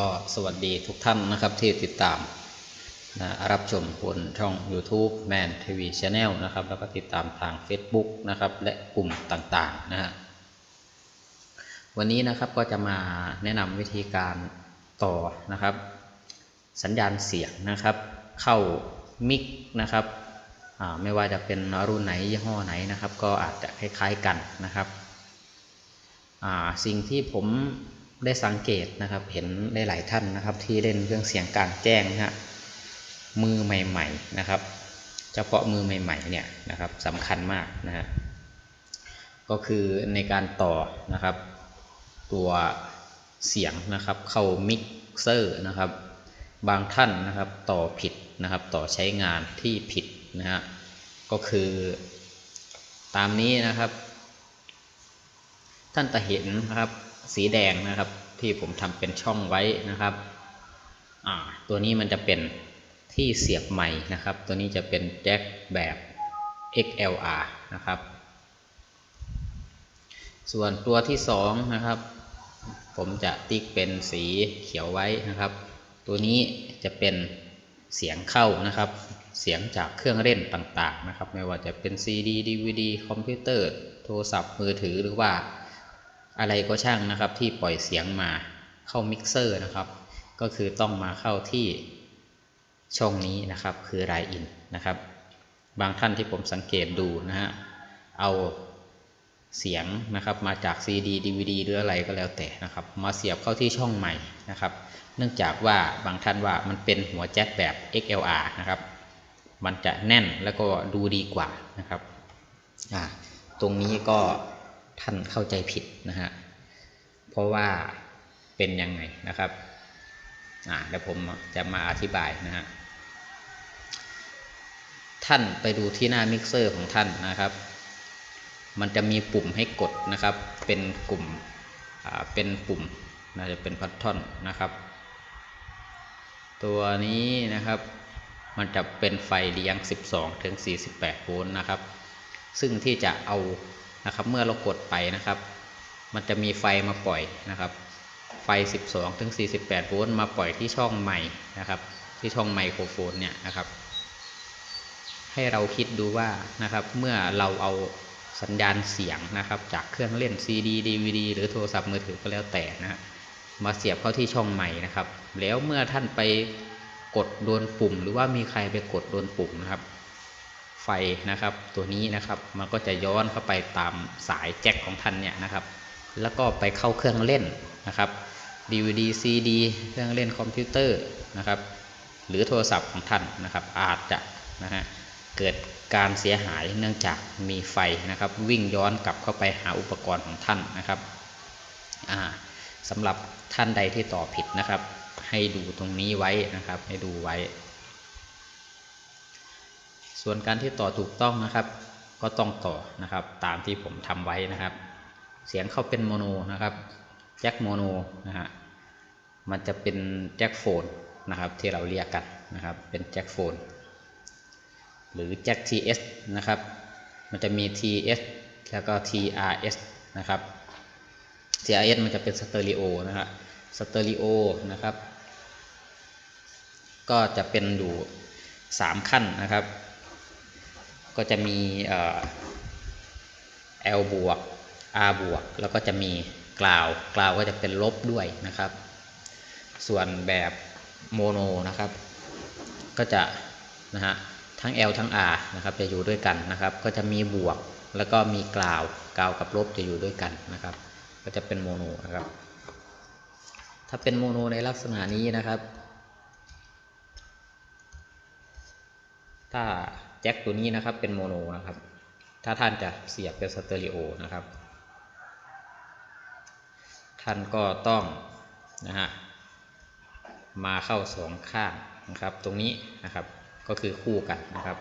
ก็สวัสดีทุกท่านนะครับที่ติดตามนะรับชมบนช่อง YouTube Man TV Channel นะครับแล้วก็ติดตามทาง Facebook นะครับและกลุ่มต่างๆนะฮะวันนี้นะครับก็จะมาแนะนำวิธีการต่อนะครับ สัญญาณเสียงนะครับ เข้ามิกนะครับไม่ว่าจะเป็นรุ่นไหนยี่ห้อไหนนะครับ ก็อาจจะคล้ายๆกันนะครับสิ่งที่ผม ได้สังเกตนะครับ เห็นได้หลายท่านนะครับ ที่เล่นเครื่องเสียงกลางแจ้งนะฮะมือใหม่ๆนะครับ เฉพาะมือใหม่ๆเนี่ยนะครับสำคัญมากนะฮะก็คือในการต่อนะครับ ตัวเสียงนะครับ เข้ามิกเซอร์นะครับ บางท่านนะครับต่อผิดนะครับ ต่อใช้งานที่ผิดนะฮะก็คือตามนี้นะครับ ท่านจะเห็นนะครับ สีแดงนะครับ ที่ผมทำเป็นช่องไว้นะครับตัวนี้มันจะเป็นที่เสียบใหม่นะครับ ตัวนี้จะเป็นแจ็คแบบ XLR นะครับ ส่วนตัวที่สองนะครับ ผมจะติ๊กเป็นสีเขียวไว้นะครับ ตัวนี้จะเป็นเสียงเข้านะครับ เสียงจากเครื่องเล่นต่างๆนะครับ ไม่ว่าจะเป็น CD DVD คอมพิวเตอร์ โทรศัพท์มือถือหรือว่า อะไรก็ช่างนะครับที่ปล่อยเสียงมาเข้ามิกเซอร์นะครับ ก็คือต้องมาเข้าที่ช่องนี้นะครับคือไรอินนะครับ บางท่านที่ผมสังเกตดูนะฮะเอาเสียงนะครับมาจาก CD DVD หรืออะไรก็แล้วแต่นะครับ มาเสียบเข้าที่ช่องใหม่นะครับ เนื่องจากว่าบางท่านว่ามันเป็นหัวแจ็คแบบ XLR นะครับ มันจะแน่นแล้วก็ดูดีกว่านะครับอ่าตรงนี้ก็ ท่านเข้าใจผิดนะฮะ เพราะว่าเป็นยังไงนะครับ อ่าเดี๋ยวผมจะมาอธิบายนะฮะ ท่านไปดูที่หน้ามิกเซอร์ของท่านนะครับ มันจะมีปุ่มให้กดนะครับ เป็นกลุ่ม อ่า เป็นปุ่ม น่าจะเป็นพัททอนนะครับ ตัวนี้นะครับ มันจะเป็นไฟเลี้ยง 12 ถึง 48 โวลต์นะครับ ซึ่งที่จะเอา นะครับ เมื่อเรากดไปนะครับ มันจะมีไฟมาปล่อยนะครับ ไฟ 12ถึง48โวลต์มาปล่อยที่ช่องไมค์นะครับ ที่ช่องไมโครโฟนเนี่ยนะครับ ให้เราคิดดูว่านะครับ เมื่อเราเอาสัญญาณเสียงนะครับ จากเครื่องเล่น CD DVD หรือโทรศัพท์มือถือก็แล้วแต่นะมาเสียบเข้าที่ช่องไมค์นะครับ แล้วเมื่อท่านไปกดโดนปุ่ม หรือว่ามีใครไปกดโดนปุ่มนะครับ ไฟนะครับ ตัวนี้นะครับมันก็จะย้อนเข้าไปตามสายแจ็คของท่านเนี่ยนะครับ แล้วก็ไปเข้าเครื่องเล่นนะครับ DVD CD เครื่องเล่นคอมพิวเตอร์นะครับ หรือโทรศัพท์ของท่านนะครับ อาจจะนะฮะเกิดการเสียหายเนื่องจากมีไฟนะครับ วิ่งย้อนกลับเข้าไปหาอุปกรณ์ของท่านนะครับอ่าสำหรับท่านใดที่ต่อผิดนะครับ ให้ดูตรงนี้ไว้นะครับ ให้ดูไว้ ส่วนการที่ต่อถูกต้องนะครับ ก็ต้องต่อนะครับ ตามที่ผมทำไว้นะครับ เสียงเข้าเป็นโมโนนะครับแจ็คโมโนนะฮะมันจะเป็นแจ็คโฟนนะครับ ที่เราเรียกกันนะครับ เป็นแจ็คโฟนหรือแจ็ค TS นะครับ มันจะมี TS แล้วก็ TRS นะครับ TRS มันจะเป็นสเตอริโอนะครับสเตอริโอนะครับ ก็จะเป็นอยู่ 3 ขั้นนะครับ ก็จะมีเอ่อ L บวก R บวก แล้วก็จะมีกล่าวกล่าวก็จะเป็นลบด้วยนะครับ ส่วนแบบโมโนนะครับ ก็จะนะฮะทั้ง L ทั้ง R นะครับจะอยู่ด้วยกันนะครับ ก็จะมีบวกแล้วก็มีกล่าวกล่าวกับลบจะอยู่ด้วยกันนะครับ ก็จะเป็นโมโนนะครับ ถ้าเป็นโมโนในลักษณะนี้นะครับ ถ้า แจ็คตัวนี้นะครับเป็นโมโนนะครับ ถ้าท่านจะเสียบเป็นสเตอริโอนะครับ ท่านก็ต้องนะฮะมาเข้าสองข้างนะครับ ตรงนี้นะครับก็คือคู่กันนะครับ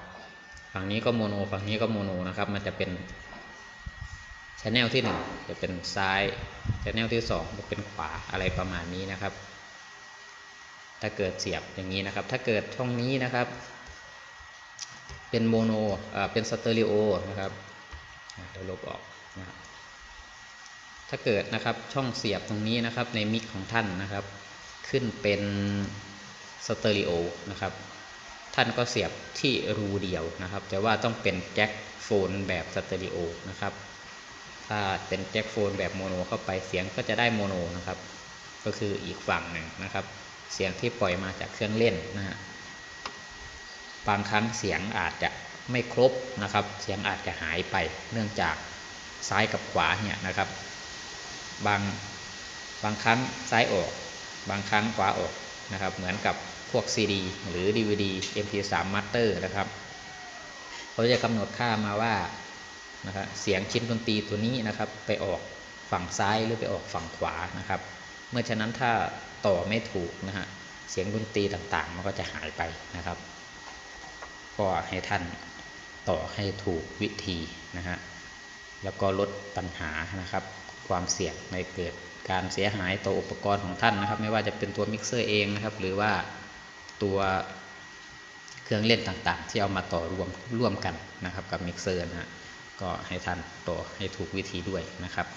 ฝั่งนี้ก็โมโนฝั่งนี้ก็โมโนนะครับ มันจะเป็นชแนลที่หนึ่งจะเป็นซ้ายชแนลที่สองจะเป็นขวาอะไรประมาณนี้นะครับ ถ้าเกิดเสียบอย่างนี้นะครับ ถ้าเกิดช่องนี้นะครับ เป็นโมโนอ่าเป็นสเตอริโอนะครับเดี๋ยวลบออกนะถ้าเกิดนะครับช่องเสียบตรงนี้นะครับในมิกของท่านนะครับ ขึ้นเป็นสเตอริโอนะครับ ท่านก็เสียบที่รูเดียวนะครับ แต่ว่าต้องเป็นแจ็คโฟนแบบสเตอริโอนะครับถ้าเป็นแจ็คโฟนแบบโมโนเข้าไปเสียงก็จะได้โมโนนะครับ ก็คืออีกฝั่งหนึ่งนะครับ เสียงที่ปล่อยมาจากเครื่องเล่นนะฮะ บางครั้งเสียงอาจจะไม่ครบนะครับ เสียงอาจจะหายไป เนื่องจากซ้ายกับขวาเนี่ยนะครับ บางบางครั้งซ้ายออก บางครั้งขวาออกนะครับ เหมือนกับพวก CD หรือ DVD MP3 Master นะครับเขาจะกำหนดค่ามาว่านะครับเสียงชิ้นดนตรีตัวนี้นะครับ ไปออกฝั่งซ้ายหรือไปออกฝั่งขวานะครับ เมื่อฉะนั้นถ้าต่อไม่ถูกนะฮะเสียงดนตรีต่างๆ มันก็จะหายไปนะครับ ก็ให้ท่านต่อให้ถูกวิธีนะฮะแล้วก็ลดปัญหานะครับ ความเสี่ยงในเกิดการเสียหายต่ออุปกรณ์ของท่านนะครับ ไม่ว่าจะเป็นตัวมิกเซอร์เองนะครับ หรือว่าตัวเครื่องเล่นต่างๆ ที่เอามาต่อรวมร่วมกันนะครับ กับมิกเซอร์นะฮะก็ให้ท่านต่อให้ถูกวิธีด้วยนะครับ